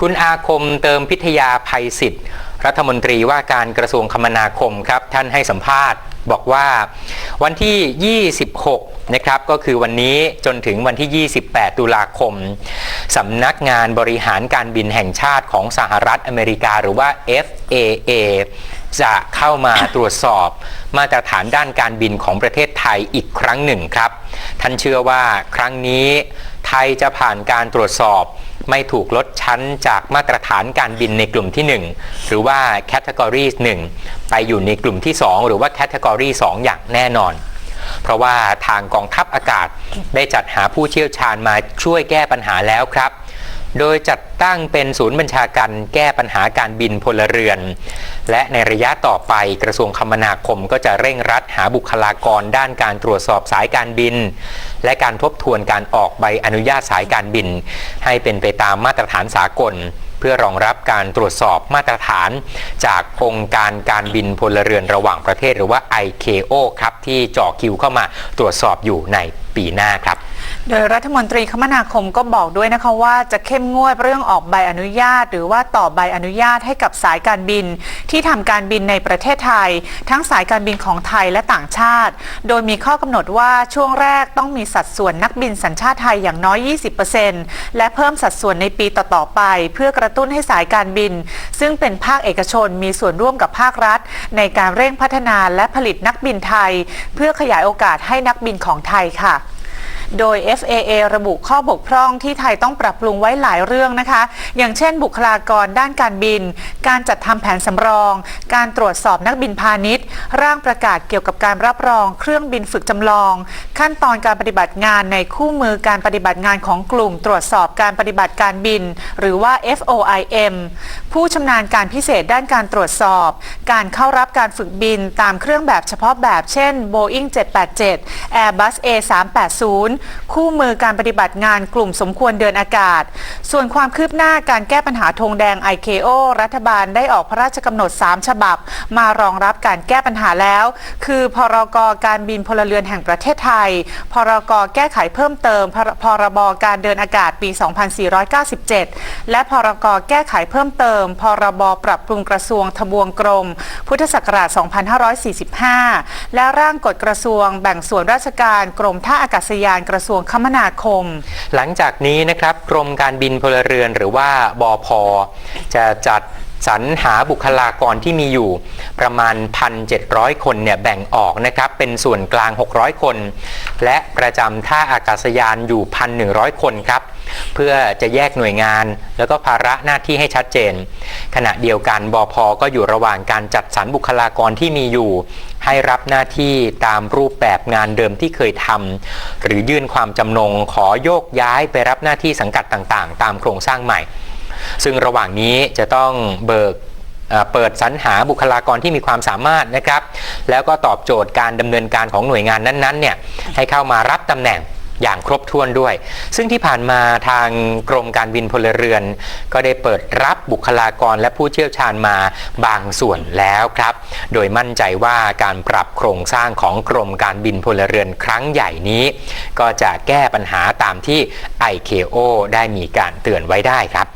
คุณอาคมเติมพิทยาภัยศิษฐ์รัฐมนตรีว่าการกระทรวงคมนาคมครับ ท่านให้สัมภาษณ์บอกว่าวันที่ 26 นะครับ ก็คือวันนี้จนถึงวันที่ 28 ตุลาคมสำนักงานบริหารการบินแห่งชาติของสหรัฐอเมริกาหรือว่า FAA จะเข้ามาตรวจสอบมาตรฐานด้านการบินของประเทศไทยอีกครั้งหนึ่งครับ ท่านเชื่อว่าครั้งนี้ไทยจะผ่านการตรวจสอบ ไม่ถูกลดชั้นจากมาตรฐานการบินในกลุ่มที่ 1 หรือว่า Category 1 ไปอยู่ในกลุ่มที่ 2 หรือว่า Category 2 อย่างแน่นอน เพราะว่าทางกองทัพอากาศได้จัดหาผู้เชี่ยวชาญมาช่วยแก้ปัญหาแล้วครับ โดยจัดตั้งเป็นศูนย์บัญชาการแก้ปัญหาการบินพลเรือน และในระยะต่อไปกระทรวงคมนาคมก็จะเร่งรัดหาบุคลากรด้านการตรวจสอบสายการบิน และการทบทวนการออกใบอนุญาตสายการบิน ให้เป็นไปตามมาตรฐานสากล เพื่อรองรับการตรวจสอบมาตรฐาน จากองค์การการบินพลเรือนระหว่างประเทศหรือว่า ICAO ครับที่จ่อคิวเข้ามาตรวจสอบอยู่ในปีหน้าครับ โดยรัฐมนตรีคมนาคมก็บอกด้วยนะคะว่าจะเข้มงวดเรื่องออกใบอนุญาต หรือว่าต่อใบอนุญาตให้กับสายการบิน ที่ทำการบินในประเทศไทย ทั้งสายการบินของไทยและต่างชาติ โดยมีข้อกำหนดว่าช่วงแรกต้องมีสัดส่วนนักบินสัญชาติไทยอย่างน้อย 20%และเพิ่มสัดส่วนในปีต่อๆไป เพื่อกระตุ้นให้สายการบิน ซึ่งเป็นภาคเอกชนมีส่วนร่วมกับภาครัฐ ในการเร่งพัฒนาและผลิตนักบินไทย เพื่อขยายโอกาสให้นักบินของไทยค่ะ โดย FAA ระบุข้อบกพร่องที่ไทยต้องปรับปรุงไว้หลายเรื่องนะคะ อย่างเช่น บุคลากรด้านการบิน การจัดทำแผนสำรอง การตรวจสอบนักบินพาณิชย์ ร่างประกาศเกี่ยวกับการรับรองเครื่องบินฝึกจำลอง ขั้นตอนการปฏิบัติงานในคู่มือการปฏิบัติงานของกลุ่ม ตรวจสอบการปฏิบัติการบิน หรือว่า FOIM ผู้ชำนาญการพิเศษด้านการตรวจสอบ การเข้ารับการฝึกบินตามเครื่องแบบเฉพาะแบบเช่น Boeing 787 Airbus A380 คู่มือการปฏิบัติงานกลุ่มสมควรเดินอากาศ ส่วนความคืบหน้าการแก้ปัญหาธงแดง ICAO รัฐบาลได้ออกพระราชกำหนด 3 ฉบับ มารองรับการแก้ปัญหาแล้ว คือ พรกการบินพลเรือนแห่งประเทศไทย พรกแก้ไขเพิ่มเติม พรพรบการเดินอากาศปี 2497 และพรกแก้ไขเพิ่มเติม พรบปรับปรุงกระทรวงทบวงกรมพุทธศักราช 2545 และร่างกฎกระทรวงแบ่งส่วนราชการกรมท่าอากาศยานกระทรวงคมนาคม หลังจากนี้นะครับกรมการบินพลเรือนหรือว่าบอพจะจัด สรรหาบุคลากรที่มีอยู่ ประมาณ 1,700 คนเนี่ยแบ่งออกนะครับเป็นส่วนกลาง 600 คน และประจำท่าอากาศยานอยู่ 1,100 คนครับเพื่อจะแยกหน่วยงาน แล้วก็ภาระหน้าที่ให้ชัดเจน ขณะเดียวกันบอพก็อยู่ระหว่างการจัดสรรบุคลากรที่มีอยู่ ให้รับหน้าที่ตามรูปแบบงานเดิมที่เคยทำหรือยื่นความจำนงขอโยกย้ายไปรับหน้าที่สังกัดต่างๆ ตามโครงสร้างใหม่ ซึ่งระหว่างนี้จะต้องเบิกเปิดสรรหาบุคลากรที่มีความสามารถนะครับ แล้วก็ตอบโจทย์การดำเนินการของหน่วยงานนั้นๆเนี่ยให้เข้ามารับตำแหน่งอย่างครบถ้วนด้วย ซึ่งที่ผ่านมาทางกรมการบินพลเรือน ก็ได้เปิดรับบุคลากรและผู้เชี่ยวชาญมาบางส่วนแล้วครับ โดยมั่นใจว่าการปรับโครงสร้างของกรมการบินพลเรือนครั้งใหญ่นี้ ก็จะแก้ปัญหาตามที่ ICAO ได้มีการเตือนไว้ได้ครับ